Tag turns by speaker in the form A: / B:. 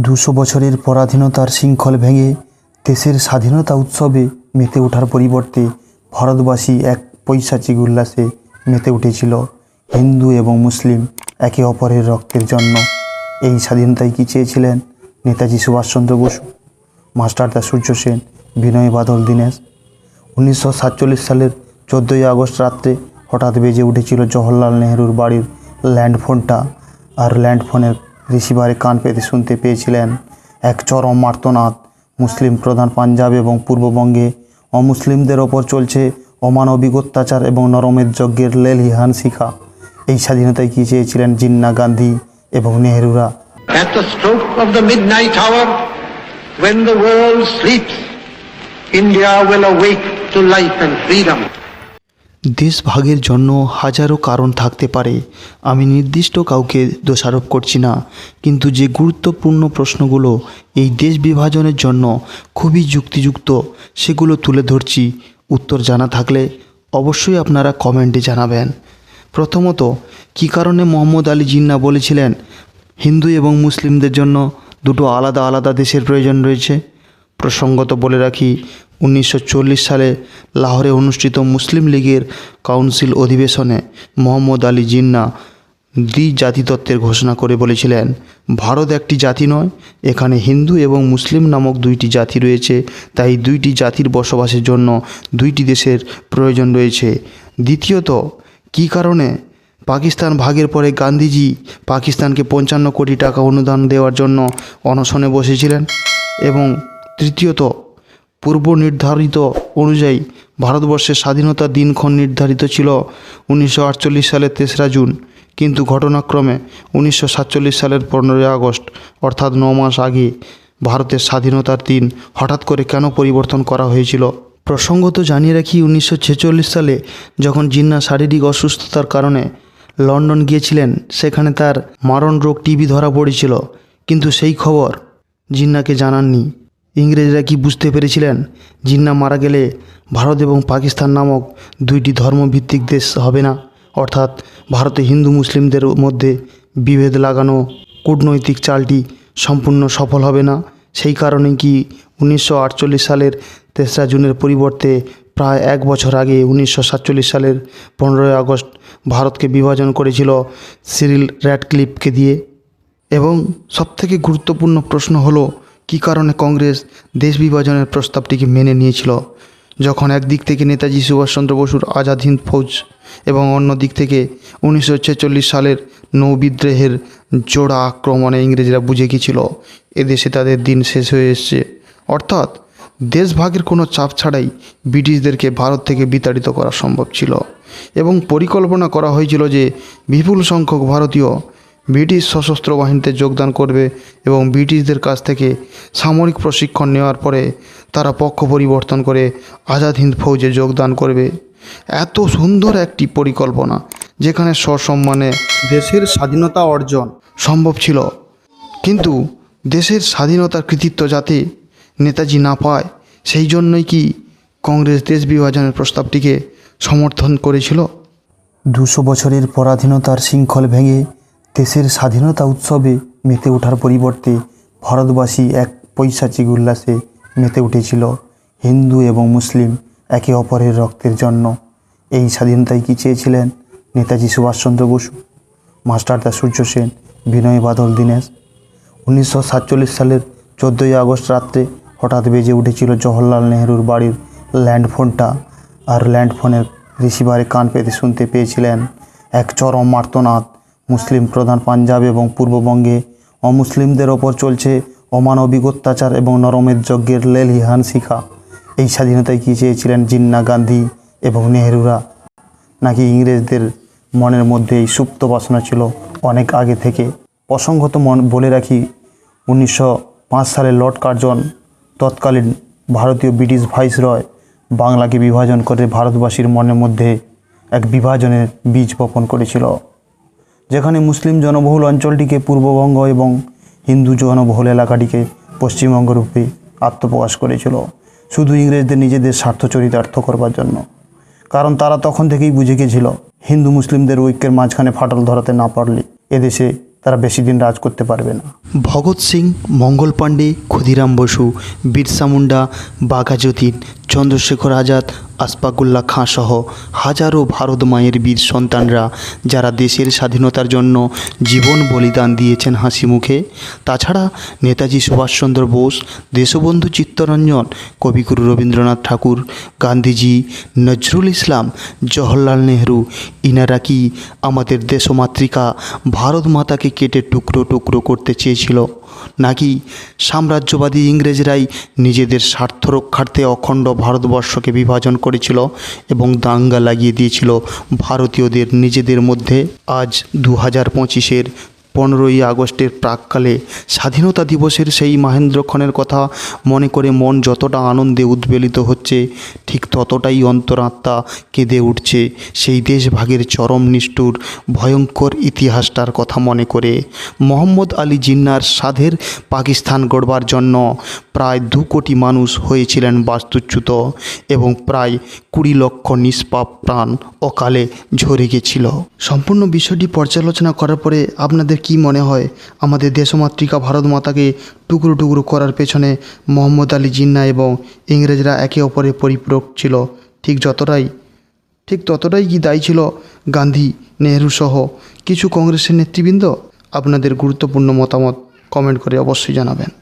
A: দুশো বছরের পরাধীনতার শৃঙ্খল ভেঙে দেশের স্বাধীনতা উৎসবে মেতে ওঠার পরিবর্তে ভারতবাসী এক পৈশাচিক উল্লাসে মেতে উঠেছিল। হিন্দু এবং মুসলিম একে অপরের রক্তের জন্য। এই স্বাধীনতায় কি চেয়েছিলেন? নেতাজি সুভাষচন্দ্র বসু মাস্টারদা সূর্য সেন, বিনয় বাদল দীনেশ। উনিশশো সাতচল্লিশ সালের চোদ্দোই আগস্ট রাত্রে হঠাৎ বেজে উঠেছিল জওহরলাল নেহরুর বাড়ির ল্যান্ডফোনটা। আর ল্যান্ডফোনের রিসিভারে কান পেতে শুনতে পেয়েছিলেন এক চরম মার্তনাদ। মুসলিম প্রধান পাঞ্জাব এবং পূর্ববঙ্গে অমুসলিমদের ওপর চলছে অমানবিক অত্যাচার এবং নরমের যজ্ঞের লেলিহান শিখা। এই স্বাধীনতায় কি চেয়েছিলেন জিন্না গান্ধী এবং নেহরুরা?
B: At the stroke of the midnight hour, India will awake to life and freedom.
A: দেশ ভাগের জন্য হাজারো কারণ থাকতে পারে। আমি নির্দিষ্ট কাউকে দোষারোপ করছি না, কিন্তু যে গুরুত্বপূর্ণ প্রশ্নগুলো এই দেশ বিভাজনের জন্য খুবই যুক্তিযুক্ত, সেগুলো তুলে ধরছি। উত্তর জানা থাকলে অবশ্যই আপনারা কমেন্টে জানাবেন। প্রথমত, কী কারণে মোহাম্মদ আলী জিন্না বলেছিলেন, হিন্দু এবং মুসলিমদের জন্য দুটো আলাদা আলাদা দেশের প্রয়োজন রয়েছে? প্রসঙ্গত বলে রাখি উনিশশো চল্লিশ সালে লাহোরে অনুষ্ঠিত মুসলিম লীগের কাউন্সিল অধিবেশনে মোহাম্মদ আলী জিন্না দ্বিজাতিতত্ত্বের ঘোষণা করে বলেছিলেন, ভারত একটি জাতি নয়, এখানে হিন্দু এবং মুসলিম নামক দুইটি জাতি রয়েছে, তাই দুইটি জাতির বসবাসের জন্য দুইটি দেশের প্রয়োজন রয়েছে। দ্বিতীয়ত, কী কারণে পাকিস্তান ভাগের পরে গান্ধীজি পাকিস্তানকে পঞ্চান্ন কোটি টাকা অনুদান দেওয়ার জন্য অনশনে বসেছিলেন? এবং তৃতীয়ত পূর্ব নির্ধারিত অনুযায়ী ভারতবর্ষের স্বাধীনতার দিনক্ষণ নির্ধারিত ছিল উনিশশো আটচল্লিশ সালের তেসরা জুন। কিন্তু ঘটনাক্রমে উনিশশো সাতচল্লিশ সালের পনেরোই আগস্ট, অর্থাৎ ন মাস আগে, ভারতের স্বাধীনতার দিন হঠাৎ করে কেন পরিবর্তন করা হয়েছিল? প্রসঙ্গত জানিয়ে রাখি, উনিশশো ছেচল্লিশ সালে যখন জিন্না শারীরিক অসুস্থতার কারণে লন্ডন গিয়েছিলেন, সেখানে তার মারণ রোগ টিবি ধরা পড়েছিল। কিন্তু সেই খবর জিন্নাকে জানাননি। ইংরেজরা কি বুঝতে পেরেছিলেন জিন্না মারা গেলে ভারত এবং পাকিস্তান নামক দুইটি ধর্মভিত্তিক দেশ হবে না? অর্থাৎ ভারতে হিন্দু মুসলিমদের মধ্যে বিভেদ লাগানো, কূটনৈতিক চালটি সম্পূর্ণ সফল হবে না? সেই কারণে কি উনিশশো আটচল্লিশ সালের তেসরা জুনের পরিবর্তে প্রায় এক বছর আগে উনিশশো সাতচল্লিশ সালের পনেরোই আগস্ট ভারতকে বিভাজন করেছিল সিরিল র্যাডক্লিফকে দিয়ে? এবং সবথেকে গুরুত্বপূর্ণ প্রশ্ন হলো কী কারণে কংগ্রেস দেশ বিভাজনের প্রস্তাবটিকে মেনে নিয়েছিল? যখন একদিক থেকে নেতাজি সুভাষচন্দ্র বসুর আজাদ হিন্দ ফৌজ এবং অন্য দিক থেকে উনিশশো ছেচল্লিশ সালের নৌবিদ্রোহের জোড়া আক্রমণে ইংরেজরা বুঝে গিয়েছিল এদেশে তাদের দিন শেষ হয়ে এসছে। অর্থাৎ, দেশভাগের কোনো চাপ ছাড়াই ব্রিটিশদেরকে ভারত থেকে বিতাড়িত করা সম্ভব ছিল এবং পরিকল্পনা করা হয়েছিল যে বিপুল সংখ্যক ভারতীয় ব্রিটিশ সশস্ত্র বাহিনীতে যোগদান করবে এবং ব্রিটিশদের কাছ থেকে সামরিক প্রশিক্ষণ নেওয়ার পরে তারা পক্ষ পরিবর্তন করে আজাদ হিন্দ ফৌজে যোগদান করবে। এত সুন্দর একটি পরিকল্পনা, যেখানে সসম্মানে দেশের স্বাধীনতা অর্জন সম্ভব ছিল। কিন্তু দেশের স্বাধীনতার কৃতিত্ব যাতে নেতাজি না পায়, সেই জন্যই কি কংগ্রেস দেশ বিভাজনের প্রস্তাবটিকে সমর্থন করেছিল? দুশো বছরের পরাধীনতার শৃঙ্খল ভেঙে দেশের স্বাধীনতা উৎসবে মেতে ওঠার পরিবর্তে ভারতবাসী এক পৈশাচিক উল্লাসে মেতে উঠেছিল হিন্দু এবং মুসলিম একে অপরের রক্তের জন্য। এই স্বাধীনতায় কি চেয়েছিলেন নেতাজি সুভাষচন্দ্র বসু? মাস্টারদা সূর্য সেন, বিনয় বাদল দীনেশ। উনিশশো সাতচল্লিশ সালের চোদ্দোই আগস্ট রাত্রে হঠাৎ বেজে উঠেছিল জওহরলাল নেহরুর বাড়ির ল্যান্ডফোনটা আর ল্যান্ডফোনের রিসিভারে কান পেতে শুনতে পেয়েছিলেন এক চরম মার্তনাদ। মুসলিম প্রধান পাঞ্জাব এবং পূর্ববঙ্গে অমুসলিমদের ওপর চলছে অমানবিক অত্যাচার এবং নরমের যজ্ঞের লেলিহান শিখা। এই স্বাধীনতায় কী চেয়েছিলেন জিন্না গান্ধী এবং নেহরুরা? নাকি ইংরেজদের মনের মধ্যে এই সুপ্ত বাসনা ছিল অনেক আগে থেকে? প্রসঙ্গত মন বলে রাখি, উনিশশো পাঁচ সালে লর্ড কার্জন তৎকালীন ভারতীয় ব্রিটিশ ভাইসরয় বাংলাকে বিভাজন করে ভারতবাসীর মনের মধ্যে এক বিভাজনের বীজ বপন করেছিল। যেখানে মুসলিম জনবহুল অঞ্চলটিকে পূর্ববঙ্গ এবং হিন্দু জনবহুল এলাকাটিকে পশ্চিমবঙ্গ রূপে আত্মপ্রকাশ করেছিল। শুধু ইংরেজদের নিজেদের স্বার্থ চরিতার্থ করবার জন্য। কারণ তারা তখন থেকেই বুঝে গিয়েছিল হিন্দু মুসলিমদের ঐক্যের মাঝখানে ফাটল ধরাতে না পারলে এদেশে তারা বেশি দিন রাজ করতে পারবে না। ভগৎ সিং, মঙ্গল পাণ্ডে, ক্ষুদিরাম বসু, বিরসা মুন্ডা, বাঘা যতীন চন্দ্রশেখর আজাদ, আসফাকুল্লাহ খাঁ সহ হাজারো ভারত মায়ের বীর সন্তানরা যারা দেশের স্বাধীনতার জন্য জীবন বলিদান দিয়েছেন হাসি মুখে। তাছাড়া নেতাজি সুভাষচন্দ্র বোস, দেশবন্ধু চিত্তরঞ্জন, কবিগুরু রবীন্দ্রনাথ ঠাকুর, গান্ধীজি, নজরুল ইসলাম, জওহরলাল নেহরু, ইনারা কি আমাদের দেশমাতৃকা ভারত মাতাকে কেটে টুকরো টুকরো করতে চেয়েছিল? নাকি সাম্রাজ্যবাদী ইংরেজরাই নিজেদের স্বার্থ রক্ষার্থে অখণ্ড ভারতবর্ষকে বিভাজন করেছিল এবং দাঙ্গা লাগিয়ে দিয়েছিল ভারতীয়দের নিজেদের মধ্যে? আজ দু হাজার পঁচিশের পনেরোই আগস্টের প্রাককালে স্বাধীনতা দিবসের সেই মহেন্দ্রক্ষণের কথা মনে করে মন যতটা আনন্দে উদ্বেলিত হচ্ছে, ঠিক ততটাই অন্তরাত্মা কেঁদে উঠছে সেই দেশভাগের চরম নিষ্ঠুর, ভয়ঙ্কর ইতিহাসটার কথা মনে করে। মোহাম্মদ আলী জিন্নার সাধের পাকিস্তান গড়বার জন্য প্রায় দু কোটি মানুষ হয়েছিলেন বাস্তুচ্যুত এবং প্রায় কুড়ি লক্ষ নিষ্পাপ প্রাণ অকালে ঝরে গেছিল। সম্পূর্ণ বিষয়টি পর্যালোচনা করার পরে আপনাদের কি মনে হয়? আমাদের দেশমাতৃকা ভারত মাতাকে টুকরো টুকরো করার পেছনে মোহাম্মদ আলী জিন্না এবং ইংরেজরা একে অপরের পরিপূরক ছিল। ঠিক যতটাই, ঠিক ততটাই কি দায়ী ছিল গান্ধী, নেহরু সহ কিছু কংগ্রেসের নেতৃবৃন্দ? আপনাদের গুরুত্বপূর্ণ মতামত কমেন্ট করে অবশ্যই জানাবেন।